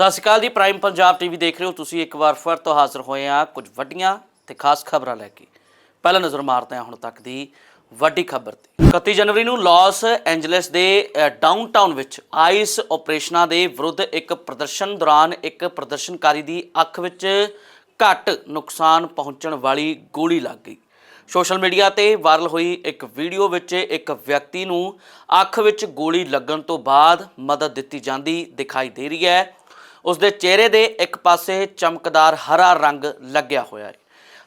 ਸਤਿ ਸ਼੍ਰੀ ਅਕਾਲ ਜੀ ਪ੍ਰਾਈਮ ਪੰਜਾਬ ਟੀਵੀ ਦੇਖ ਰਹੇ ਹੋ। ਤੁਸੀਂ ਇੱਕ ਵਾਰ ਫਿਰ ਤੋਂ ਹਾਜ਼ਰ ਹੋਏ ਆ ਕੁਝ ਵੱਡੀਆਂ ਤੇ ਖਾਸ ਖਬਰਾਂ ਲੈ ਕੇ। ਪਹਿਲਾਂ ਨਜ਼ਰ ਮਾਰਦੇ ਹਾਂ ਹੁਣ ਤੱਕ ਦੀ ਵੱਡੀ ਖਬਰ ਤੇ। 31 ਜਨਵਰੀ ਨੂੰ ਲਾਸ ਐਂਜਲਸ ਦੇ ਡਾਊਨਟਾਊਨ ਵਿੱਚ ਆਈਸ ਆਪਰੇਸ਼ਨਾਂ ਦੇ ਵਿਰੁੱਧ ਇੱਕ ਪ੍ਰਦਰਸ਼ਨ ਦੌਰਾਨ ਇੱਕ ਪ੍ਰਦਰਸ਼ਨਕਾਰੀ ਦੀ ਅੱਖ ਵਿੱਚ ਘੱਟ ਨੁਕਸਾਨ ਪਹੁੰਚਣ ਵਾਲੀ ਗੋਲੀ ਲੱਗ ਗਈ। ਸੋਸ਼ਲ ਮੀਡੀਆ ਤੇ ਵਾਇਰਲ ਹੋਈ ਇੱਕ ਵੀਡੀਓ ਵਿੱਚ ਇੱਕ ਵਿਅਕਤੀ ਨੂੰ ਅੱਖ ਵਿੱਚ ਗੋਲੀ ਲੱਗਣ ਤੋਂ ਬਾਅਦ ਮਦਦ ਦਿੱਤੀ ਜਾਂਦੀ ਦਿਖਾਈ ਦੇ ਰਹੀ ਹੈ। ਉਸ ਦੇ ਚਿਹਰੇ ਦੇ ਇੱਕ ਪਾਸੇ ਚਮਕਦਾਰ ਹਰਾ ਰੰਗ ਲੱਗਿਆ ਹੋਇਆ ਹੈ।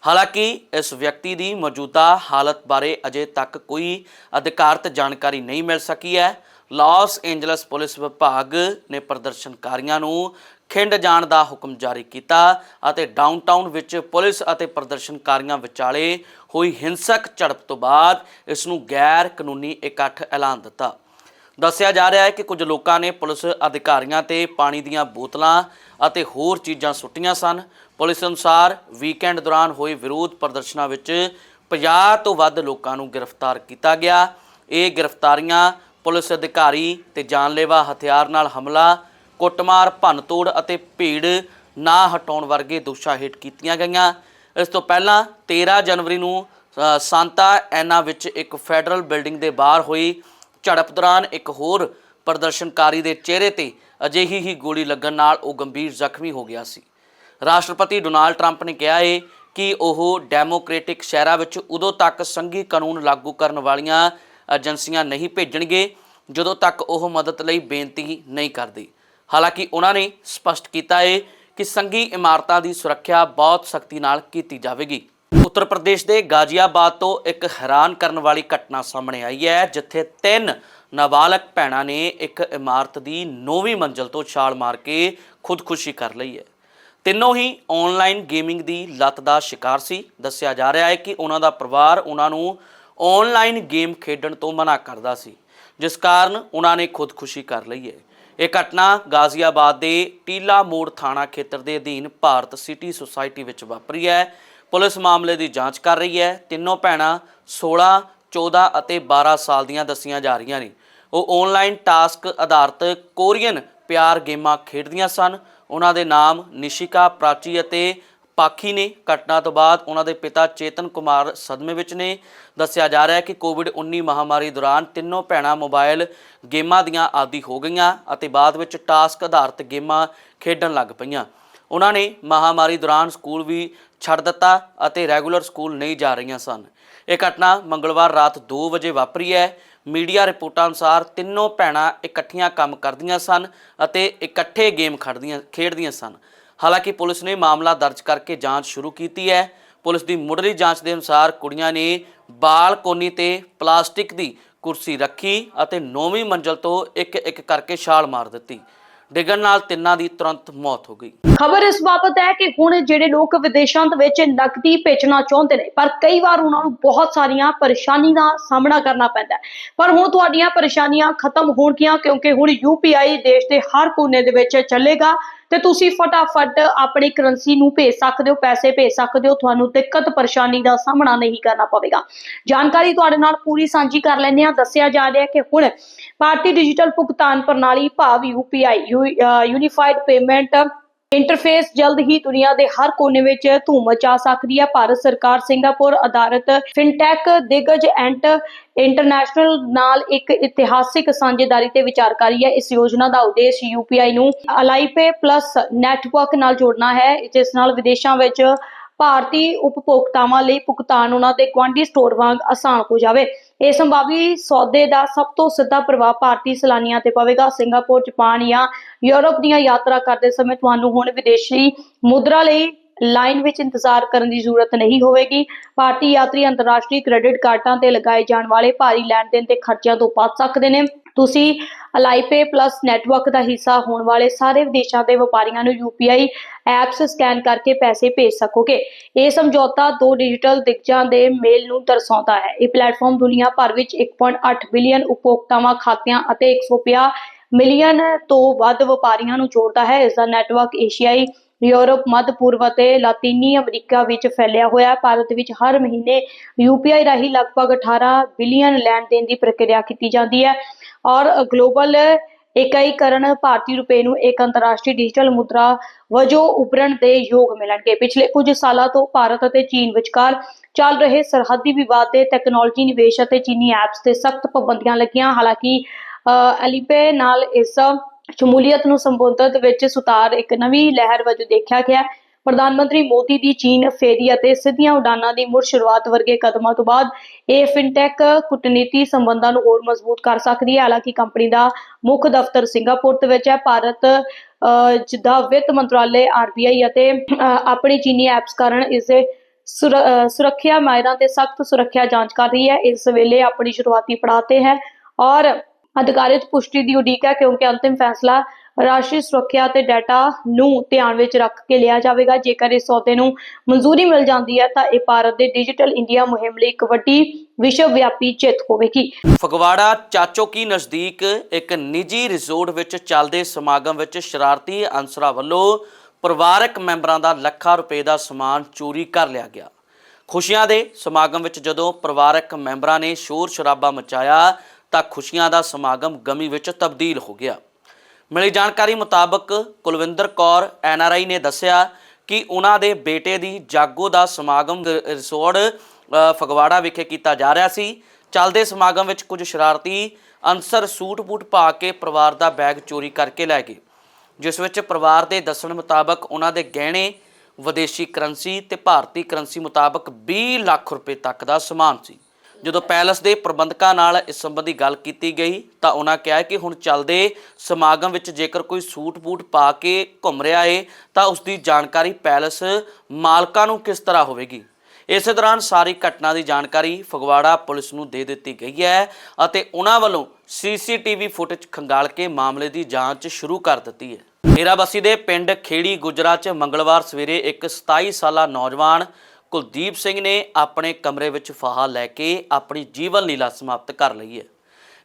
ਹਾਲਾਂਕਿ ਇਸ ਵਿਅਕਤੀ ਦੀ ਮੌਜੂਦਾ ਹਾਲਤ ਬਾਰੇ ਅਜੇ ਤੱਕ ਕੋਈ ਅਧਿਕਾਰਤ ਜਾਣਕਾਰੀ ਨਹੀਂ ਮਿਲ ਸਕੀ ਹੈ। ਲਾਸ ਐਂਜਲਸ ਪੁਲਿਸ ਵਿਭਾਗ ਨੇ ਪ੍ਰਦਰਸ਼ਨਕਾਰੀਆਂ ਨੂੰ ਖਿੰਡ ਜਾਣ ਦਾ ਹੁਕਮ ਜਾਰੀ ਕੀਤਾ ਅਤੇ ਡਾਊਨਟਾਊਨ ਵਿੱਚ ਪੁਲਿਸ ਅਤੇ ਪ੍ਰਦਰਸ਼ਨਕਾਰੀਆਂ ਵਿਚਾਲੇ ਹੋਈ ਹਿੰਸਕ ਝੜਪ ਤੋਂ ਬਾਅਦ ਇਸ ਨੂੰ ਗੈਰ ਕਾਨੂੰਨੀ ਇਕੱਠ ਐਲਾਨ ਦਿੱਤਾ। ਦੱਸਿਆ ਜਾ ਰਿਹਾ ਹੈ ਕਿ ਕੁਝ ਲੋਕਾਂ ਨੇ ਪੁਲਿਸ ਅਧਿਕਾਰੀਆਂ ਤੇ ਪਾਣੀ ਦੀਆਂ ਬੋਤਲਾਂ ਅਤੇ ਹੋਰ ਚੀਜ਼ਾਂ ਸੁੱਟੀਆਂ ਸਨ। ਪੁਲਿਸ ਅਨੁਸਾਰ ਵੀਕਐਂਡ ਦੌਰਾਨ ਹੋਏ ਵਿਰੋਧ ਪ੍ਰਦਰਸ਼ਨਾਂ ਵਿੱਚ 50 ਤੋਂ ਵੱਧ ਲੋਕਾਂ ਨੂੰ ਗ੍ਰਿਫਤਾਰ ਕੀਤਾ ਗਿਆ। ਇਹ ਗ੍ਰਿਫਤਾਰੀਆਂ ਪੁਲਿਸ ਅਧਿਕਾਰੀ ਤੇ ਜਾਨਲੇਵਾ ਹਥਿਆਰ ਨਾਲ ਹਮਲਾ ਕੁੱਟਮਾਰ ਭੰਨਤੋੜ ਅਤੇ ਭੀੜ ਨਾ ਹਟਾਉਣ ਵਰਗੇ ਦੋਸ਼ਾਂ ਹੇਠ ਕੀਤੀਆਂ ਗਈਆਂ। ਇਸ ਤੋਂ ਪਹਿਲਾਂ 13 ਜਨਵਰੀ ਨੂੰ ਅ, ਸਾਂਤਾ ਐਨਾ ਵਿੱਚ ਇੱਕ ਫੈਡਰਲ ਬਿਲਡਿੰਗ ਦੇ ਬਾਹਰ ਹੋਈ। ਝੜਪ ਦੌਰਾਨ ਇੱਕ ਹੋਰ ਪ੍ਰਦਰਸ਼ਨਕਾਰੀ ਦੇ ਚਿਹਰੇ ਤੇ ਅਜਿਹੀ ਹੀ ਗੋਲੀ ਲੱਗਣ ਨਾਲ ਉਹ ਗੰਭੀਰ ਜ਼ਖਮੀ ਹੋ ਗਿਆ ਸੀ। ਰਾਸ਼ਟਰਪਤੀ ਡੋਨਾਲਡ ਟਰੰਪ ਨੇ ਕਿਹਾ ਹੈ ਕਿ ਉਹ ਡੈਮੋਕ੍ਰੈਟਿਕ ਸ਼ਹਿਰਾਂ ਵਿੱਚ ਉਦੋਂ ਤੱਕ ਸੰਘੀ ਕਾਨੂੰਨ ਲਾਗੂ ਕਰਨ ਵਾਲੀਆਂ ਏਜੰਸੀਆਂ ਨਹੀਂ ਭੇਜਣਗੇ, ਜਦੋਂ ਤੱਕ ਉਹ ਮਦਦ ਲਈ ਬੇਨਤੀ ਨਹੀਂ ਕਰਦੇ। ਹਾਲਾਂਕਿ ਉਹਨਾਂ ਨੇ ਸਪਸ਼ਟ ਕੀਤਾ ਹੈ ਕਿ ਸੰਘੀ ਇਮਾਰਤਾਂ ਦੀ ਸੁਰੱਖਿਆ ਬਹੁਤ ਸਖਤੀ ਨਾਲ ਕੀਤੀ ਜਾਵੇਗੀ। ਉੱਤਰ ਪ੍ਰਦੇਸ਼ ਦੇ ਗਾਜ਼ੀਆਬਾਦ ਤੋਂ ਇੱਕ ਹੈਰਾਨ ਕਰਨ ਵਾਲੀ ਘਟਨਾ ਸਾਹਮਣੇ ਆਈ ਹੈ, ਜਿੱਥੇ ਤਿੰਨ ਨਾਬਾਲਗ ਭੈਣਾਂ ਨੇ ਇੱਕ ਇਮਾਰਤ ਦੀ 9ਵੀਂ ਮੰਜ਼ਲ ਤੋਂ ਛਾਲ ਮਾਰ ਕੇ ਖੁਦਕੁਸ਼ੀ ਕਰ ਲਈ ਹੈ। ਤਿੰਨੋਂ ਹੀ ਆਨਲਾਈਨ ਗੇਮਿੰਗ ਦੀ ਲੱਤ ਦਾ ਸ਼ਿਕਾਰ ਸੀ। ਦੱਸਿਆ ਜਾ ਰਿਹਾ ਹੈ ਕਿ ਉਹਨਾਂ ਦਾ ਪਰਿਵਾਰ ਉਹਨਾਂ ਨੂੰ ਆਨਲਾਈਨ ਗੇਮ ਖੇਡਣ ਤੋਂ ਮਨਾ ਕਰਦਾ ਸੀ, ਜਿਸ ਕਾਰਨ ਉਹਨਾਂ ਨੇ ਖੁਦਕੁਸ਼ੀ ਕਰ ਲਈ ਹੈ। ਇਹ ਘਟਨਾ ਗਾਜ਼ੀਆਬਾਦ ਦੇ ਟੀਲਾ ਮੋੜ ਥਾਣਾ ਖੇਤਰ ਦੇ ਅਧੀਨ ਭਾਰਤ ਸਿਟੀ ਸੁਸਾਇਟੀ ਵਿੱਚ ਵਾਪਰੀ ਹੈ। ਪੁਲਿਸ ਮਾਮਲੇ ਦੀ ਜਾਂਚ ਕਰ ਰਹੀ ਹੈ। ਤਿੰਨੋਂ ਭੈਣਾਂ 16 14 ਅਤੇ 12 ਸਾਲ ਦੀਆਂ ਦੱਸੀਆਂ ਜਾ ਰਹੀਆਂ ਨੇ। ਉਹ ਆਨਲਾਈਨ ਟਾਸਕ ਆਧਾਰਿਤ ਕੋਰੀਅਨ ਪਿਆਰ ਗੇਮਾਂ ਖੇਡਦੀਆਂ ਸਨ। ਉਹਨਾਂ ਦੇ ਨਾਮ ਨਿਸ਼ਿਕਾ ਪ੍ਰਾਚੀ ਅਤੇ ਪਾਖੀ ਨੇ। ਘਟਨਾ ਤੋਂ ਬਾਅਦ ਉਹਨਾਂ ਦੇ ਪਿਤਾ ਚੇਤਨ ਕੁਮਾਰ ਸਦਮੇ ਵਿੱਚ ਨੇ। ਦੱਸਿਆ ਜਾ ਰਿਹਾ ਹੈ ਕਿ ਕੋਵਿਡ-19 ਮਹਾਮਾਰੀ ਦੌਰਾਨ ਤਿੰਨੋਂ ਭੈਣਾਂ ਮੋਬਾਈਲ ਗੇਮਾਂ ਦੀਆਂ ਆਦੀ ਹੋ ਗਈਆਂ ਅਤੇ ਬਾਅਦ ਵਿੱਚ ਟਾਸਕ ਆਧਾਰਿਤ ਗੇਮਾਂ ਖੇਡਣ ਲੱਗ ਪਈਆਂ। ਉਹਨਾਂ ਨੇ ਮਹਾਮਾਰੀ ਦੌਰਾਨ ਸਕੂਲ ਵੀ ਛੱਡ ਦਿੱਤਾ ਅਤੇ ਰੈਗੂਲਰ ਸਕੂਲ ਨਹੀਂ ਜਾ ਰਹੀਆਂ ਸਨ। ਇਹ ਘਟਨਾ ਮੰਗਲਵਾਰ ਰਾਤ 2 ਵਜੇ ਵਾਪਰੀ ਹੈ। ਮੀਡੀਆ ਰਿਪੋਰਟਾਂ ਅਨੁਸਾਰ ਤਿੰਨੋਂ ਭੈਣਾਂ ਇਕੱਠੀਆਂ ਕੰਮ ਕਰਦੀਆਂ ਸਨ ਅਤੇ ਇਕੱਠੇ ਗੇਮ ਖੇਡਦੀਆਂ ਖੇਡਦੀਆਂ ਸਨ। ਹਾਲਾਂਕਿ ਪੁਲਿਸ ਨੇ ਮਾਮਲਾ ਦਰਜ ਕਰਕੇ ਜਾਂਚ ਸ਼ੁਰੂ ਕੀਤੀ ਹੈ। ਪੁਲਿਸ ਦੀ ਮੁੱਢਲੀ ਜਾਂਚ ਦੇ ਅਨੁਸਾਰ ਕੁੜੀਆਂ ਨੇ ਬਾਲਕੋਨੀ ਤੇ ਪਲਾਸਟਿਕ ਦੀ ਕੁਰਸੀ ਰੱਖੀ ਅਤੇ 9ਵੀਂ ਮੰਜ਼ਲ ਤੋਂ ਇੱਕ ਇੱਕ ਕਰਕੇ ਛਾਲ ਮਾਰ ਦਿੱਤੀ। ਡਿੱਗਣ ਨਾਲ ਤਿੰਨਾਂ ਦੀ ਤੁਰੰਤ ਮੌਤ ਹੋ ਗਈ। ਖਬਰ ਇਸ ਬਾਬਤ ਹੈ ਕਿ ਹੁਣ ਜਿਹੜੇ ਲੋਕ ਵਿਦੇਸ਼ਾਂ ਦੇ ਵਿੱਚ ਨਕਦੀ ਭੇਜਣਾ ਚਾਹੁੰਦੇ ਨੇ, ਪਰ ਕਈ ਵਾਰ ਉਹਨਾਂ ਨੂੰ ਬਹੁਤ ਸਾਰੀਆਂ ਪਰੇਸ਼ਾਨੀ ਦਾ ਸਾਹਮਣਾ ਕਰਨਾ ਪੈਂਦਾ ਹੈ। ਪਰ ਹੁਣ ਤੁਹਾਡੀਆਂ ਪਰੇਸ਼ਾਨੀਆਂ ਖਤਮ ਹੋਣਗੀਆਂ ਕਿਉਂਕਿ ਹੁਣ UPI ਦੇਸ਼ ਦੇ ਹਰ ਕੋਨੇ ਦੇ ਵਿੱਚ ਚੱਲੇਗਾ। ਤੇ ਤੁਸੀਂ ਫਟਾਫਟ ਆਪਣੀ ਕਰੰਸੀ ਨੂੰ ਭੇਜ ਸਕਦੇ ਹੋ, ਪੈਸੇ ਭੇਜ ਸਕਦੇ ਹੋ, ਤੁਹਾਨੂੰ ਦਿੱਕਤ ਪਰੇਸ਼ਾਨੀ ਦਾ ਸਾਹਮਣਾ ਨਹੀਂ ਕਰਨਾ ਪਵੇਗਾ। ਜਾਣਕਾਰੀ ਤੁਹਾਡੇ ਨਾਲ ਪੂਰੀ ਸਾਂਝੀ ਕਰ ਲੈਂਦੇ ਹਾਂ। ਦੱਸਿਆ ਜਾ ਰਿਹਾ ਕਿ ਹੁਣ ਭਾਰਤੀ ਡਿਜੀਟਲ ਭੁਗਤਾਨ ਪ੍ਰਣਾਲੀ ਭਾਵ UPI ਯੂਨੀਫਾਈਡ ਪੇਮੈਂਟ ਇੰਟਰਫੇਸ ਜਲਦ ਹੀ ਦੁਨੀਆ ਦੇ ਹਰ ਕੋਨੇ ਵਿੱਚ ਧੂਮ ਮਚਾ ਸਕਦੀ ਹੈ। ਭਾਰਤ ਸਰਕਾਰ ਸਿੰਗਾਪੁਰ ਆਧਾਰਿਤ ਫਿਨਟੈਕ ਦਿਗਜ ਐਂਟ ਇੰਟਰਨੈਸ਼ਨਲ ਨਾਲ ਇੱਕ ਇਤਿਹਾਸਿਕ ਸਾਂਝੇਦਾਰੀ ਤੇ ਵਿਚਾਰ ਕਰ ਰਹੀ ਹੈ। ਇਸ ਯੋਜਨਾ ਦਾ ਉਦੇਸ਼ UPI ਨੂੰ ਅਲਾਈਪੇ ਪਲੱਸ ਨੈਟਵਰਕ ਨਾਲ ਜੋੜਨਾ ਹੈ, ਜਿਸ ਨਾਲ ਵਿਦੇਸ਼ਾਂ ਵਿੱਚ ਭਾਰਤੀ ਉਪਭੋਗਤਾਵਾਂ ਲਈ ਭੁਗਤਾਨ ਉਹਨਾਂ ਦੇ ਗੁਆਂਢੀ ਸਟੋਰ ਵਾਂਗ ਆਸਾਨ ਹੋ ਜਾਵੇ। ਇਹ ਸੰਭਾਵੀ ਸੌਦੇ ਦਾ ਸਭ ਤੋਂ ਸਿੱਧਾ ਪ੍ਰਭਾਵ ਭਾਰਤੀ ਸੈਲਾਨੀਆਂ ਤੇ ਪਵੇਗਾ। ਸਿੰਗਾਪੁਰ, ਜਾਪਾਨ ਜਾਂ ਯੂਰਪ ਦੀਆਂ ਯਾਤਰਾ ਕਰਦੇ ਸਮੇਂ ਤੁਹਾਨੂੰ ਹੁਣ ਵਿਦੇਸ਼ੀ ਮੁਦਰਾ ਲਈ ਲਾਈਨ ਵਿੱਚ ਇੰਤਜ਼ਾਰ ਕਰਨ ਦੀ ਜ਼ਰੂਰਤ ਨਹੀਂ ਹੋਵੇਗੀ। ਭਾਰਤੀ ਯਾਤਰੀ ਅੰਤਰਰਾਸ਼ਟਰੀ ਕ੍ਰੈਡਿਟ ਕਾਰਡਾਂ ਤੇ ਲਗਾਏ ਜਾਣ ਵਾਲੇ ਭਾਰੀ ਲੈਣ ਦੇਣ ਦੇ ਖਰਚਿਆਂ ਤੋਂ ਬਚ ਸਕਦੇ ਨੇ। ਤੁਸੀਂ ਅਲਾਈਪੇ ਪਲੱਸ ਨੈਟਵਰਕ ਦਾ ਹਿੱਸਾ ਹੋਣ ਵਾਲੇ ਸਾਰੇ ਵਿਦੇਸ਼ਾਂ ਦੇ ਵਪਾਰੀਆਂ ਨੂੰ UPI ਐਪਸ ਸਕੈਨ ਕਰਕੇ ਪੈਸੇ ਭੇਜ ਸਕੋਗੇ। ਇਹ ਸਮਝੌਤਾ ਦੋ ਡਿਜੀਟਲ ਦਿਗਜਾਂ ਦੇ ਮੇਲ ਨੂੰ ਦਰਸਾਉਂਦਾ ਹੈ। ਇਹ ਪਲੇਟਫਾਰਮ ਦੁਨੀਆ ਭਰ ਵਿੱਚ 1.8 ਬਿਲੀਅਨ ਉਪਭੋਗਤਾਵਾਂ ਖਾਤਿਆਂ ਅਤੇ 150 ਮਿਲੀਅਨ ਤੋਂ ਵੱਧ ਵਪਾਰੀਆਂ ਨੂੰ ਜੋੜਦਾ ਹੈ। ਇਸ ਦਾ ਨੈਟਵਰਕ ਏਸ਼ੀਆਈ ਯੂਰਪ, ਮੱਧ ਪੂਰਬ ਅਤੇ ਲਾਤੀਨੀ ਅਮਰੀਕਾ ਵਿੱਚ ਫੈਲਿਆ ਹੋਇਆ ਭਾਰਤ ਵਿੱਚ ਹਰ ਮਹੀਨੇ UPI ਰਾਹੀਂ ਲਗਭਗ 18 ਬਿਲੀਅਨ ਲੈਣ ਦੇਣ ਦੀ ਪ੍ਰਕਿਰਿਆ ਕੀਤੀ ਜਾਂਦੀ ਹੈ ਔਰ ਗਲੋਬਲ ਇਕਾਈਕਰਨ ਭਾਰਤੀ ਰੁਪਏ ਨੂੰ ਇੱਕ ਅੰਤਰਰਾਸ਼ਟਰੀ ਡਿਜੀਟਲ ਮੁਦਰਾ ਵਜੋਂ ਉਭਰਨ ਦੇ ਯੋਗ ਮਿਲਣਗੇ। ਪਿਛਲੇ ਕੁਝ ਸਾਲਾਂ ਤੋਂ ਭਾਰਤ ਅਤੇ ਚੀਨ ਵਿਚਕਾਰ ਚੱਲ ਰਹੇ ਸਰਹੱਦੀ ਵਿਵਾਦ ਤੇ ਟੈਕਨੋਲੋਜੀ, ਨਿਵੇਸ਼ ਅਤੇ ਚੀਨੀ ਐਪਸ ਤੇ ਸਖਤ ਪਾਬੰਦੀਆਂ ਲੱਗੀਆਂ। ਹਾਲਾਂਕਿ ਐਲੀਪੇ ਨਾਲ ਇਸ ਸ਼ਮੂਲੀਅਤ ਨੂੰ ਸੰਬੋਧਨ ਵਿੱਚ ਸੁਤਾਰ ਇੱਕ ਨਵੀਂ ਲਹਿਰ ਵਜੋਂ ਦੇਖਿਆ ਗਿਆ। ਪ੍ਰਧਾਨ ਮੰਤਰੀ ਮੋਦੀ ਦੀ ਚੀਨ ਫੇਰੀ ਅਤੇ ਸਿੱਧੀਆਂ ਉਡਾਨਾਂ ਦੀ ਮੁੜ ਸ਼ੁਰੂਆਤ ਵਰਗੇ ਕਦਮਾਂ ਤੋਂ ਬਾਅਦ ਇਹ ਫਿਨਟੈਕ ਕੂਟਨੀਤੀ ਸੰਬੰਧਾਂ ਨੂੰ ਹੋਰ ਮਜ਼ਬੂਤ ਕਰ ਸਕਦੀ ਹੈ। ਹਾਲਾਂਕਿ ਕੰਪਨੀ ਦਾ ਮੁੱਖ ਦਫ਼ਤਰ ਸਿੰਗਾਪੁਰ ਦੇ ਵਿੱਚ ਹੈ। ਭਾਰਤ ਅਹ, ਜਿੱਦਾਂ ਵਿੱਤ ਮੰਤਰਾਲੇ ਆਰਬੀਆਈ ਅਤੇ ਅਹ, ਆਪਣੀ ਚੀਨੀ ਐਪਸ ਕਾਰਨ ਇਸ ਦੇ ਸੁਰ- ਸੁਰੱਖਿਆ ਮਾਇਰਾਂ ਤੇ ਸਖਤ ਸੁਰੱਖਿਆ ਜਾਂਚ ਕਰ ਰਹੀ ਹੈ। ਇਸ ਵੇਲੇ ਆਪਣੀ ਸ਼ੁਰੂਆਤੀ ਪੜਾਅ ਤੇ ਹੈ ਔਰ ਅਧਿਕਾਰਿਤ ਪੁਸ਼ਟੀ ਦੀ ਉਡੀਕ ਹੈ ਕਿਉਂਕਿ ਅੰਤਿਮ ਫੈਸਲਾ ਰਾਸ਼ਟਰੀ ਸੁਰੱਖਿਆ ਤੇ ਡਾਟਾ ਨੂੰ ਧਿਆਨ ਵਿੱਚ ਰੱਖ ਕੇ ਲਿਆ ਜਾਵੇਗਾ। ਜੇਕਰ ਇਸ ਸੌਦੇ ਨੂੰ ਮਨਜ਼ੂਰੀ ਮਿਲ ਜਾਂਦੀ ਹੈ ਤਾਂ ਇਹ ਭਾਰਤ ਦੇ ਡਿਜੀਟਲ ਇੰਡੀਆ ਮੁਹਿੰਮ ਲਈ ਇੱਕ ਵੱਡੀ ਵਿਸ਼ਵ ਵਿਆਪੀ ਜਿੱਤ ਹੋਵੇਗੀ। ਫਗਵਾੜਾ ਚਾਚੋ ਨਜ਼ਦੀਕ ਇੱਕ ਨਿੱਜੀ ਰਿਜ਼ੋਰਟ ਵਿੱਚ ਚੱਲਦੇ ਸਮਾਗਮ ਵਿੱਚ ਸ਼ਰਾਰਤੀ ਅਨਸਰਾਂ ਵੱਲੋਂ ਪਰਿਵਾਰਕ ਮੈਂਬਰਾਂ ਦਾ ਲੱਖਾਂ ਰੁਪਏ ਦਾ ਸਮਾਨ ਚੋਰੀ ਕਰ ਲਿਆ ਗਿਆ। ਖੁਸ਼ੀਆਂ ਦੇ ਸਮਾਗਮ ਵਿੱਚ ਜਦੋਂ ਪਰਿਵਾਰਕ ਮੈਂਬਰਾਂ ਨੇ ਸ਼ੋਰ ਸ਼ਰਾਬਾ ਮਚਾਇਆ ਤਾਂ ਖੁਸ਼ੀਆਂ ਦਾ ਸਮਾਗਮ ਗਮੀ ਵਿੱਚ ਤਬਦੀਲ ਹੋ ਗਿਆ। ਮਿਲੀ ਜਾਣਕਾਰੀ ਮੁਤਾਬਕ ਕੁਲਵਿੰਦਰ ਕੌਰ ਐਨਆਰਆਈ ਨੇ ਦੱਸਿਆ ਕਿ ਉਹਨਾਂ ਦੇ ਬੇਟੇ ਦੀ ਜਾਗੋ ਦਾ ਸਮਾਗਮ ਰ- ਰਿਸੋਰਟ ਫਗਵਾੜਾ ਵਿਖੇ ਕੀਤਾ ਜਾ ਰਿਹਾ ਸੀ। ਚੱਲਦੇ ਸਮਾਗਮ ਵਿੱਚ ਕੁਝ ਸ਼ਰਾਰਤੀ ਅਨਸਰ ਸੂਟ ਬੂਟ ਪਾ ਕੇ ਪਰਿਵਾਰ ਦਾ ਬੈਗ ਚੋਰੀ ਕਰਕੇ ਲੈ ਗਏ, ਜਿਸ ਵਿੱਚ ਪਰਿਵਾਰ ਦੇ ਦੱਸਣ ਮੁਤਾਬਕ ਉਹਨਾਂ ਦੇ ਗਹਿਣੇ, ਵਿਦੇਸ਼ੀ ਕਰੰਸੀ ਤੇ ਭਾਰਤੀ ਕਰੰਸੀ ਮੁਤਾਬਕ 20 ਲੱਖ ਰੁਪਏ ਤੱਕ ਦਾ ਸਮਾਨ ਸੀ। ਜਦੋਂ ਪੈਲਸ ਦੇ ਪ੍ਰਬੰਧਕਾਂ ਨਾਲ ਇਸ ਸੰਬੰਧੀ ਗੱਲ ਕੀਤੀ ਗਈ ਤਾਂ ਉਹਨਾਂ ਕਿਹਾ ਕਿ ਹੁਣ ਚੱਲਦੇ ਸਮਾਗਮ ਵਿੱਚ ਜੇਕਰ ਕੋਈ ਸੂਟ ਬੂਟ ਪਾ ਕੇ ਘੁੰਮ ਰਿਹਾ ਏ, ਤਾਂ ਉਸ ਦੀ ਜਾਣਕਾਰੀ ਪੈਲਸ ਮਾਲਕਾਂ ਨੂੰ ਕਿਸ ਤਰ੍ਹਾਂ ਹੋਵੇਗੀ? ਇਸੇ ਦੌਰਾਨ ਸਾਰੀ ਘਟਨਾ ਦੀ ਜਾਣਕਾਰੀ ਫਗਵਾੜਾ ਪੁਲਿਸ ਨੂੰ ਦੇ ਦਿੱਤੀ ਗਈ ਹੈ ਅਤੇ ਉਹਨਾਂ ਵੱਲੋਂ ਸੀਸੀਟੀਵੀ ਫੁਟੇਜ ਖੰਗਾਲ ਕੇ ਮਾਮਲੇ ਦੀ ਜਾਂਚ ਸ਼ੁਰੂ ਕਰ ਦਿੱਤੀ ਹੈ। ਡੇਰਾਬੱਸੀ ਦੇ ਪਿੰਡ ਖੇੜੀ ਗੁਜਰਾ 'ਚ ਮੰਗਲਵਾਰ ਸਵੇਰੇ ਇੱਕ 27 ਸਾਲਾ ਨੌਜਵਾਨ ਕੁਲਦੀਪ ਸਿੰਘ ਨੇ ਆਪਣੇ ਕਮਰੇ ਵਿੱਚ ਫਾਹਾ ਲੈ ਕੇ ਆਪਣੀ ਜੀਵਨ ਲੀਲਾ ਸਮਾਪਤ ਕਰ ਲਈ ਹੈ।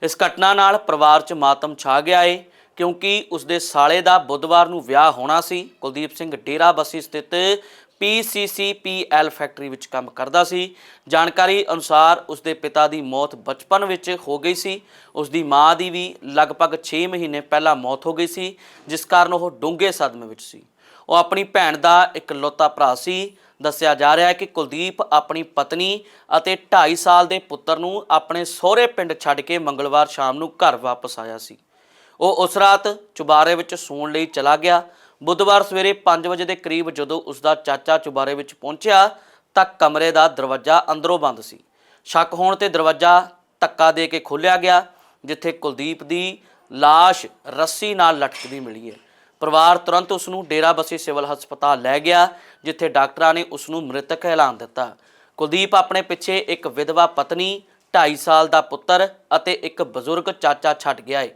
ਇਸ ਘਟਨਾ ਨਾਲ ਪਰਿਵਾਰ 'ਚ ਮਾਤਮ ਛਾ ਗਿਆ ਏ, ਕਿਉਂਕਿ ਉਸਦੇ ਸਾਲੇ ਦਾ ਬੁੱਧਵਾਰ ਨੂੰ ਵਿਆਹ ਹੋਣਾ ਸੀ। ਕੁਲਦੀਪ ਸਿੰਘ ਡੇਰਾ ਬੱਸੀ ਸਥਿਤ PCCPL ਫੈਕਟਰੀ ਵਿੱਚ ਕੰਮ ਕਰਦਾ ਸੀ। ਜਾਣਕਾਰੀ ਅਨੁਸਾਰ ਉਸਦੇ ਪਿਤਾ ਦੀ ਮੌਤ ਬਚਪਨ ਵਿੱਚ ਹੋ ਗਈ ਸੀ। ਉਸਦੀ ਮਾਂ ਦੀ ਵੀ ਲਗਭਗ 6 ਮਹੀਨੇ ਪਹਿਲਾਂ ਮੌਤ ਹੋ ਗਈ ਸੀ, ਜਿਸ ਕਾਰਨ ਉਹ ਡੂੰਘੇ ਸਦਮੇ ਵਿੱਚ ਸੀ। ਉਹ ਆਪਣੀ ਭੈਣ ਦਾ ਇਕਲੌਤਾ ਭਰਾ ਸੀ। ਦੱਸਿਆ ਜਾ ਰਿਹਾ ਹੈ ਕਿ ਕੁਲਦੀਪ ਆਪਣੀ ਪਤਨੀ ਅਤੇ 2.5 ਸਾਲ ਦੇ ਪੁੱਤਰ ਨੂੰ ਆਪਣੇ ਸਹੁਰੇ ਪਿੰਡ ਛੱਡ ਕੇ ਮੰਗਲਵਾਰ ਸ਼ਾਮ ਨੂੰ ਘਰ ਵਾਪਸ ਆਇਆ ਸੀ। ਉਹ ਉਸ ਰਾਤ ਚੁਬਾਰੇ ਵਿੱਚ ਸੌਣ ਲਈ ਚਲਾ ਗਿਆ। ਬੁੱਧਵਾਰ ਸਵੇਰੇ 5 ਵਜੇ ਦੇ ਕਰੀਬ ਜਦੋਂ ਉਸ ਦਾ ਚਾਚਾ ਚੁਬਾਰੇ ਵਿੱਚ ਪਹੁੰਚਿਆ ਤਾਂ ਕਮਰੇ ਦਾ ਦਰਵਾਜ਼ਾ ਅੰਦਰੋਂ ਬੰਦ ਸੀ। ਸ਼ੱਕ ਹੋਣ ਤੇ ਦਰਵਾਜ਼ਾ ਧੱਕਾ ਦੇ ਕੇ ਖੋਲ੍ਹਿਆ ਗਿਆ, ਜਿੱਥੇ ਕੁਲਦੀਪ ਦੀ ਲਾਸ਼ ਰੱਸੀ ਨਾਲ ਲਟਕਦੀ ਮਿਲੀ ਹੈ। ਪਰਿਵਾਰ ਤੁਰੰਤ ਉਸ ਨੂੰ ਡੇਰਾਬੱਸੀ ਸਿਵਲ ਹਸਪਤਾਲ ਲੈ ਗਿਆ, ਜਿੱਥੇ ਡਾਕਟਰਾਂ ਨੇ ਉਸ ਨੂੰ ਮ੍ਰਿਤਕ ਐਲਾਨ ਦਿੱਤਾ। ਕੁਲਦੀਪ ਆਪਣੇ ਪਿੱਛੇ ਇੱਕ ਵਿਧਵਾ ਪਤਨੀ 2.5 ਸਾਲ ਦਾ ਪੁੱਤਰ ਅਤੇ ਇੱਕ ਬਜ਼ੁਰਗ ਚਾਚਾ ਛੱਡ ਗਿਆ ਹੈ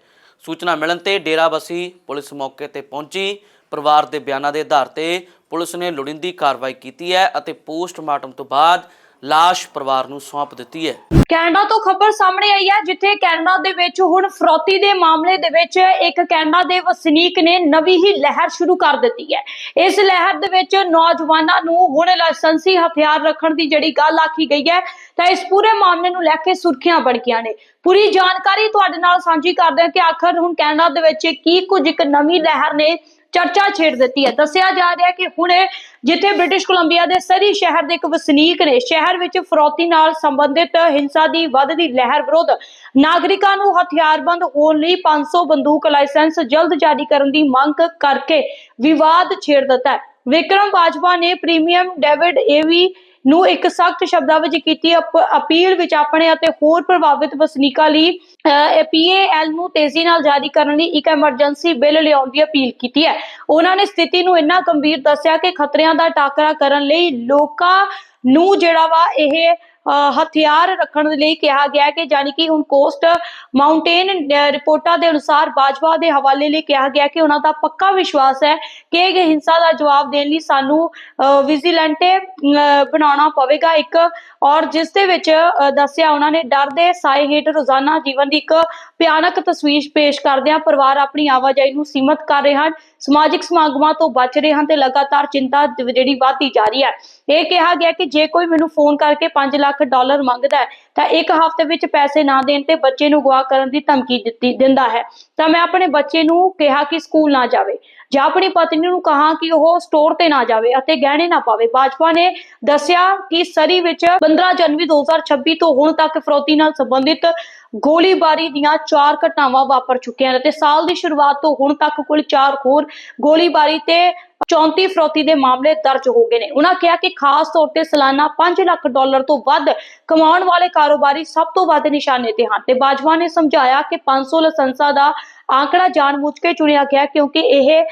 ਸੂਚਨਾ ਮਿਲਣ ਤੇ ਡੇਰਾਬੱਸੀ ਪੁਲਿਸ ਮੌਕੇ ਤੇ ਪਹੁੰਚੀ। ਪਰਿਵਾਰ ਦੇ ਬਿਆਨਾਂ ਦੇ ਆਧਾਰ ਤੇ ਪੁਲਿਸ ਨੇ ਲੋੜੀਂਦੀ ਕਾਰਵਾਈ ਕੀਤੀ ਹੈ ਅਤੇ ਪੋਸਟਮਾਰਟਮ ਤੋਂ ਬਾਅਦ ਲਾਸ਼ ਪਰਿਵਾਰ ਨੂੰ ਸੌਂਪ ਦਿੱਤੀ ਹੈ। ਕੈਨੇਡਾ ਤੋਂ ਖਬਰ ਸਾਹਮਣੇ ਆਈ ਹੈ, ਜਿੱਥੇ ਕੈਨੇਡਾ ਦੇ ਵਿੱਚ ਹੁਣ ਫਰੋਤੀ ਦੇ ਮਾਮਲੇ ਦੇ ਵਿੱਚ ਇੱਕ ਕੈਨੇਡਾ ਦੇ ਵਸਨੀਕ ਨੇ ਨਵੀਂ ਹੀ ਲਹਿਰ ਸ਼ੁਰੂ ਕਰ ਦਿੱਤੀ ਹੈ। ਇਸ ਲਹਿਰ ਦੇ ਵਿੱਚ ਨੌਜਵਾਨਾਂ ਨੂੰ ਹੁਣ ਲਾਇਸੈਂਸੀ ਹਥਿਆਰ ਰੱਖਣ ਦੀ ਜਿਹੜੀ ਗੱਲ ਆਖੀ ਗਈ ਹੈ, ਤਾਂ ਇਸ ਪੂਰੇ ਮਾਮਲੇ ਨੂੰ ਲੈ ਕੇ ਸੁਰਖੀਆਂ ਬਣ ਗਈਆਂ ਨੇ। ਪੂਰੀ ਜਾਣਕਾਰੀ ਤੁਹਾਡੇ ਨਾਲ ਸਾਂਝੀ ਕਰਦੇ ਹਾਂ ਕਿ ਆਖਰ ਹੁਣ ਕੈਨੇਡਾ ਦੇ ਵਿੱਚ ਕੀ ਕੁਝ ਇੱਕ ਨਵੀਂ ਲਹਿਰ ਨੇ ਚਰਚਾ ਛੇੜ ਦਿੱਤੀ ਹੈ। ਦੱਸਿਆ ਜਾ ਰਿਹਾ ਕਿ ਹੁਣੇ ਜਿੱਥੇ ਬ੍ਰਿਟਿਸ਼ ਕੋਲੰਬੀਆ ਦੇ ਸਰੀ ਸ਼ਹਿਰ ਦੇ ਇੱਕ ਵਸਨੀਕ ਨੇ, ਸ਼ਹਿਰ ਵਿੱਚ ਫਰੋਤੀ ਨਾਲ ਸੰਬੰਧਿਤ ਹਿੰਸਾ ਦੀ ਵੱਧਦੀ ਲਹਿਰ ਵਿਰੁੱਧ ਨਾਗਰਿਕਾਂ ਨੂੰ ਹਥਿਆਰਬੰਦ ਹੋਣ ਲਈ 500 ਬੰਦੂਕ ਲਾਇਸੈਂਸ ਜਲਦ ਜਾਰੀ ਕਰਨ ਦੀ ਮੰਗ ਕਰਕੇ ਵਿਵਾਦ ਛੇੜ ਦਿੱਤਾ ਵਿਕਰਮ ਬਾਜਵਾ ਨੇ ਪ੍ਰੀਮੀਅਮ ਡੇਵਿਡ ਏਵੀ ਨੂੰ ਇੱਕ ਸਖਤ ਸ਼ਬਦਾਂ ਵਿੱਚ ਕੀਤੀ ਅਪੀਲ ਵਿੱਚ ਆਪਣੇ ਅਤੇ ਹੋਰ ਪ੍ਰਭਾਵਿਤ ਵਸਨੀਕਾਂ ਲਈ ਪੀਏਐਲ ਨੂੰ ਤੇਜ਼ੀ ਨਾਲ ਜਾਰੀ ਕਰਨ ਲਈ ਇੱਕ ਐਮਰਜੈਂਸੀ ਬਿੱਲ ਲਿਆਉਣ ਦੀ ਅਪੀਲ ਕੀਤੀ ਹੈ। ਉਹਨਾਂ ਨੇ ਸਥਿਤੀ ਨੂੰ ਇੰਨਾ ਗੰਭੀਰ ਦੱਸਿਆ ਕਿ ਖਤਰਿਆਂ ਦਾ ਟਾਕਰਾ ਕਰਨ ਲਈ ਲੋਕਾਂ ਨੂੰ ਜਿਹੜਾ ਵਾ ਇਹ ਹਥਿਆਰ ਰੱਖਣ ਦੇ ਲਈ ਕਿਹਾ ਗਿਆ ਕਿ ਜਾਨੀ ਕਿ ਹੁਣ ਕੋਸਟ ਮਾਊਂਟੇਨ ਰਿਪੋਰਟਾਂ ਦੇ ਅਨੁਸਾਰ ਬਾਜਵਾ ਦੇ ਹਵਾਲੇ ਲਈ ਕਿਹਾ ਗਿਆ ਕਿ ਉਹਨਾਂ ਦਾ ਪੱਕਾ ਵਿਸ਼ਵਾਸ ਹੈ ਕਿ ਇਹ ਹਿੰਸਾ ਦਾ ਜਵਾਬ ਦੇਣ ਲਈ ਸਾਨੂੰ ਵਿਜੀਲੈਂਟੇ ਬਣਾਉਣਾ ਪਵੇਗਾ। ਇੱਕ ਔਰ ਜਿਸ ਦੇ ਵਿੱਚ ਦੱਸਿਆ ਉਹਨਾਂ ਨੇ, ਡਰ ਦੇ ਸਾਏ ਹੇਠ ਰੋਜ਼ਾਨਾ ਜੀਵਨ ਦੀ ਇੱਕ ਭਿਆਨਕ ਤਸਵੀਰ ਪੇਸ਼ ਕਰਦਿਆਂ ਪਰਿਵਾਰ ਆਪਣੀ ਆਵਾਜਾਈ ਨੂੰ ਸੀਮਤ ਕਰ ਰਹੇ ਹਨ, ਸਮਾਜਿਕ ਸਮਾਗਮਾਂ ਤੋਂ ਬਚ ਰਹੇ ਹਨ ਤੇ ਲਗਾਤਾਰ ਚਿੰਤਾ ਜਿਹੜੀ ਵਧਦੀ ਜਾ ਰਹੀ ਹੈ। ਇਹ ਕਿਹਾ ਗਿਆ ਕਿ ਜੇ ਕੋਈ ਮੈਨੂੰ ਫੋਨ ਕਰਕੇ 5 ਲੱਖ ਲੱਖ ਡਾਲਰ ਮੰਗਦਾ ਹੈ, ਤਾਂ ਇੱਕ ਹਫ਼ਤੇ ਵਿੱਚ ਪੈਸੇ ਨਾ ਦੇਣ ਤੇ ਬੱਚੇ ਨੂੰ ਗਵਾ ਕਰਨ ਦੀ ਧਮਕੀ ਦਿੱਤੀ, ਦਿੰਦਾ ਹੈ। ਤਾਂ ਮੈਂ ਆਪਣੇ ਬੱਚੇ ਨੂੰ ਕਿਹਾ ਕਿ ਸਕੂਲ ਨਾ ਜਾਵੇ। ਜਾਂ ਆਪਣੀ ਪਤਨੀ ਨੂੰ ਕਹਾ ਕਿ ਉਹ ਸਟੋਰ ਤੇ ਨਾ ਜਾਵੇ ਅਤੇ ਗਹਿਣੇ ਨਾ ਪਾਵੇ। ਬਾਜਵਾ ਨੇ ਦੱਸਿਆ ਕਿ ਸਰੀ ਵਿੱਚ 15 ਜਨਵਰੀ 2026 ਤੋਂ ਹੁਣ ਤੱਕ ਫਰੋਤੀ ਨਾਲ ਸੰਬੰਧਿਤ ਗੋਲੀਬਾਰੀ ਦੀਆਂ ਚਾਰ ਘਟਨਾਵਾਂ ਵਾਪਰ ਚੁੱਕੀਆਂ ਨੇ ਸਾਲ ਦੀ ਸ਼ੁਰੂਆਤ ਤੋਂ ਹੁਣ ਤੱਕ ਕੁੱਲ ਚਾਰ ਹੋਰ ਗੋਲੀਬਾਰੀ ਤੇ 34 ਫਰੋਤੀ ਦੇ ਮਾਮਲੇ ਦਰਜ ਹੋ ਗਏ ਨੇ। ਉਹਨਾਂ ਕਿਹਾ ਕਿ ਖਾਸ ਤੌਰ ਤੇ ਸਾਲਾਨਾ 5 ਲੱਖ ਡਾਲਰ ਤੋਂ ਵੱਧ ਕਮਾਉਣ ਵਾਲੇ ਕਾਰੋਬਾਰੀ ਸਭ ਤੋਂ ਵੱਧ ਨਿਸ਼ਾਨੇ ਤੇ ਹਨ ਤੇ ਬਾਜਵਾ ਨੇ ਸਮਝਾਇਆ ਕਿ 500 ਲਾਇਸੈਂਸਾਂ ਦਾ ਆંકੜਾ ਜਾਣਬੁੱਝ ਕੇ ਚੁਣਿਆ ਗਿਆ ਕਿਉਂਕਿ ਇਹ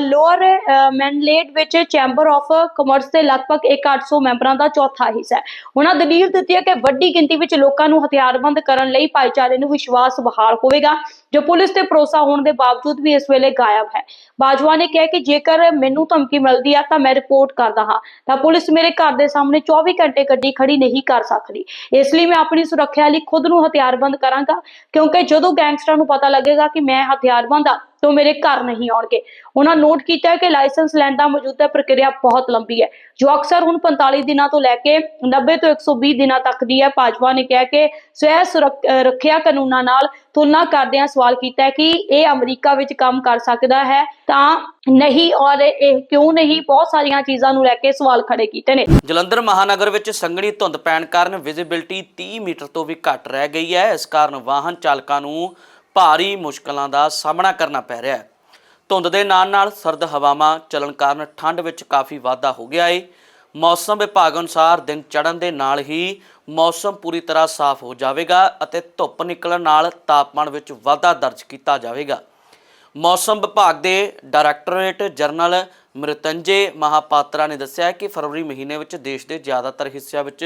ਲੋਅਰ ਮੈਨਲੇਟ ਵਿੱਚ ਚੈਂਬਰ ਆਫ ਕਮਰਸ ਦੇ ਲਗਭਗ 1800 ਮੈਂਬਰਾਂ ਦਾ ਚੌਥਾ ਹਿੱਸਾ ਹੈ। ਉਹਨਾਂ ਦਲੀਲ ਦਿੱਤੀ ਹੈ ਕਿ ਵੱਡੀ ਗਿਣਤੀ ਵਿੱਚ ਲੋਕਾਂ ਨੂੰ ਹਥਿਆਰਬੰਦ ਕਰਨ ਲਈ ਭਾਈਚਾਰੇ ਨੂੰ ਵਿਸ਼ਵਾਸ ਬਹਾਲ ਹੋਵੇਗਾ, ਜੋ ਪੁਲਿਸ ਤੇ ਭਰੋਸਾ ਹੋਣ ਦੇ ਬਾਵਜੂਦ ਵੀ ਇਸ ਵੇਲੇ ਗਾਇਬ ਹੈ। ਬਾਜਵਾ ਨੇ ਕਿਹਾ ਕਿ ਜੇਕਰ ਮੈਨੂੰ ਧਮਕੀ ਮਿਲਦੀ ਆ, ਤਾਂ ਮੈਂ ਰਿਪੋਰਟ ਕਰਦਾ ਹਾਂ। ਤਾਂ ਪੁਲਿਸ ਮੇਰੇ ਘਰ ਦੇ ਸਾਹਮਣੇ 24 ਘੰਟੇ ਗੱਡੀ ਖੜੀ ਨਹੀਂ ਕਰ ਸਕਦੀ। ਇਸ ਲਈ ਮੈਂ ਆਪਣੀ ਸੁਰੱਖਿਆ ਲਈ ਖੁਦ ਨੂੰ ਹਥਿਆਰਬੰਦ ਕਰਾਂਗਾ, ਕਿਉਂਕਿ ਜਦੋਂ ਗੈਂਗਸਟਰਾਂ ਨੂੰ ਪਤਾ ਲੱਗੇਗਾ ਕਿ ਮੈਂ ਹਥਿਆਰਬੰਦ ਆ ਤਾਂ ਮੇਰੇ ਘਰ ਨਹੀਂ ਆਉਣਗੇ। ਉਹਨਾਂ ਨੋਟ ਕੀਤਾ ਕਿ ਲਾਇਸੈਂਸ ਲੈਣ ਦਾ ਮੌਜੂਦਾ ਪ੍ਰਕਿਰਿਆ ਬਹੁਤ ਲੰਬੀ ਹੈ। ਜੋ ਅਕਸਰ ਹੁਣ 45 ਦਿਨਾਂ ਤੋਂ ਲੈ ਕੇ 90 ਤੋਂ 120 ਦਿਨਾਂ ਤੱਕ ਦੀ ਹੈ, ਭਾਜਪਾ ਨੇ ਕਿਹਾ ਕਿ ਸਵੈ ਸੁਰੱਖ- ਕਾਨੂੰਨਾਂ ਨਾਲ ਤੁਲਨਾ ਕਰਦਿਆਂ ਸਵਾਲ ਕੀਤਾ ਕਿ ਇਹ ਅਮਰੀਕਾ ਵਿੱਚ ਕੰਮ ਕਰ ਸਕਦਾ ਹੈ ਤਾਂ ਨਹੀਂ ਔਰ ਇਹ ਕਿਉਂ ਨਹੀਂ? ਬਹੁਤ ਸਾਰੀਆਂ ਚੀਜ਼ਾਂ ਨੂੰ ਲੈ ਕੇ ਸਵਾਲ ਖੜੇ ਕੀਤੇ ਨੇ। ਜਲੰਧਰ ਮਹਾਨਗਰ ਵਿੱਚ ਸੰਘਣੀ ਧੁੰਦ ਪੈਣ ਕਾਰਨ ਵਿਜ਼ਿਬਿਲਟੀ 30 ਮੀਟਰ ਤੋਂ ਵੀ ਘੱਟ ਰਹਿ ਗਈ ਹੈ। ਇਸ ਕਾਰਨ ਵਾਹਨ ਚਾਲਕਾਂ ਨੂੰ ਭਾਰੀ ਮੁਸ਼ਕਲਾਂ ਦਾ ਸਾਹਮਣਾ ਕਰਨਾ ਪੈ ਰਿਹਾ ਹੈ। ਧੁੰਦ ਦੇ ਨਾਲ ਨਾਲ ਸਰਦ ਹਵਾਵਾਂ ਚੱਲਣ ਕਾਰਨ ਠੰਡ ਵਿੱਚ ਕਾਫੀ ਵਾਧਾ ਹੋ ਗਿਆ ਏ। ਮੌਸਮ ਵਿਭਾਗ ਅਨੁਸਾਰ ਦਿਨ ਚੜ੍ਹਨ ਦੇ ਨਾਲ ਹੀ ਮੌਸਮ ਪੂਰੀ ਤਰ੍ਹਾਂ ਸਾਫ਼ ਹੋ ਜਾਵੇਗਾ ਅਤੇ ਧੁੱਪ ਨਿਕਲਣ ਨਾਲ ਤਾਪਮਾਨ ਵਿੱਚ ਵਾਧਾ ਦਰਜ ਕੀਤਾ ਜਾਵੇਗਾ। ਮੌਸਮ ਵਿਭਾਗ ਦੇ ਡਾਇਰੈਕਟੋਰੇਟ ਜਨਰਲ ਮ੍ਰਿਤੰਜੇ ਮਹਾਪਾਤਰਾ ਨੇ ਦੱਸਿਆ ਕਿ ਫਰਵਰੀ ਮਹੀਨੇ ਵਿੱਚ ਦੇਸ਼ ਦੇ ਜ਼ਿਆਦਾਤਰ ਹਿੱਸਿਆਂ ਵਿੱਚ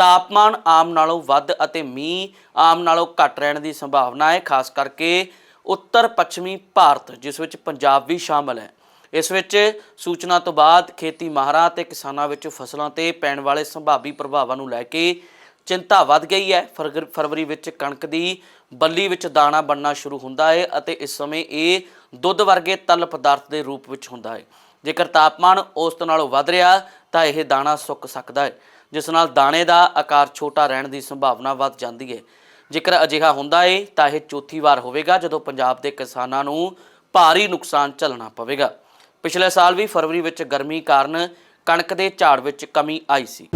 ਤਾਪਮਾਨ ਆਮ ਨਾਲੋਂ ਵੱਧ ਅਤੇ ਮੀਂਹ ਆਮ ਨਾਲੋਂ ਘੱਟ ਰਹਿਣ ਦੀ ਸੰਭਾਵਨਾ ਹੈ, ਖਾਸ ਕਰਕੇ ਉੱਤਰ ਪੱਛਮੀ ਭਾਰਤ, ਜਿਸ ਵਿੱਚ ਪੰਜਾਬ ਵੀ ਸ਼ਾਮਲ ਹੈ। ਇਸ ਵਿੱਚ ਸੂਚਨਾ ਤੋਂ ਬਾਅਦ ਖੇਤੀ ਮਾਹਰਾਂ ਤੇ ਕਿਸਾਨਾਂ ਵਿੱਚ ਫਸਲਾਂ ਤੇ ਪੈਣ ਵਾਲੇ ਸੰਭਾਵੀ ਪ੍ਰਭਾਵਾਂ ਨੂੰ ਲੈ ਕੇ ਚਿੰਤਾ ਵੱਧ ਗਈ ਹੈ। ਫਰਗਰ- ਫਰਵਰੀ ਵਿੱਚ ਕਣਕ ਦੀ ਬੱਲੀ ਵਿੱਚ ਦਾਣਾ ਬਣਨਾ ਸ਼ੁਰੂ ਹੁੰਦਾ ਹੈ ਅਤੇ ਇਸ ਸਮੇਂ ਇਹ ਦੁੱਧ ਵਰਗੇ ਤਲ ਪਦਾਰਥ ਦੇ ਰੂਪ ਵਿੱਚ ਹੁੰਦਾ ਹੈ। ਜੇਕਰ ਤਾਪਮਾਨ ਔਸਤ ਨਾਲੋਂ ਵੱਧ ਰਿਹਾ ਤਾਂ ਇਹ ਦਾਣਾ ਸੁੱਕ ਸਕਦਾ ਹੈ। ਜਿਸ ਨਾਲ ਦਾਣੇ ਦਾ ਆਕਾਰ ਛੋਟਾ ਰਹਿਣ ਦੀ ਸੰਭਾਵਨਾ ਵੱਧ ਜਾਂਦੀ ਹੈ। ਜੇਕਰ ਅਜਿਹਾ ਹੁੰਦਾ ਏ, ਤਾਂ ਇਹ ਚੌਥੀ ਵਾਰ ਹੋਵੇਗਾ, ਜਦੋਂ ਪੰਜਾਬ ਦੇ ਕਿਸਾਨਾਂ ਨੂੰ ਭਾਰੀ ਨੁਕਸਾਨ ਝੱਲਣਾ ਪਵੇਗਾ। ਪਿਛਲੇ ਸਾਲ ਵੀ ਫਰਵਰੀ ਵਿੱਚ ਗਰਮੀ ਕਾਰਨ ਕਣਕ ਦੇ ਝਾੜ ਵਿੱਚ ਕਮੀ ਆਈ ਸੀ।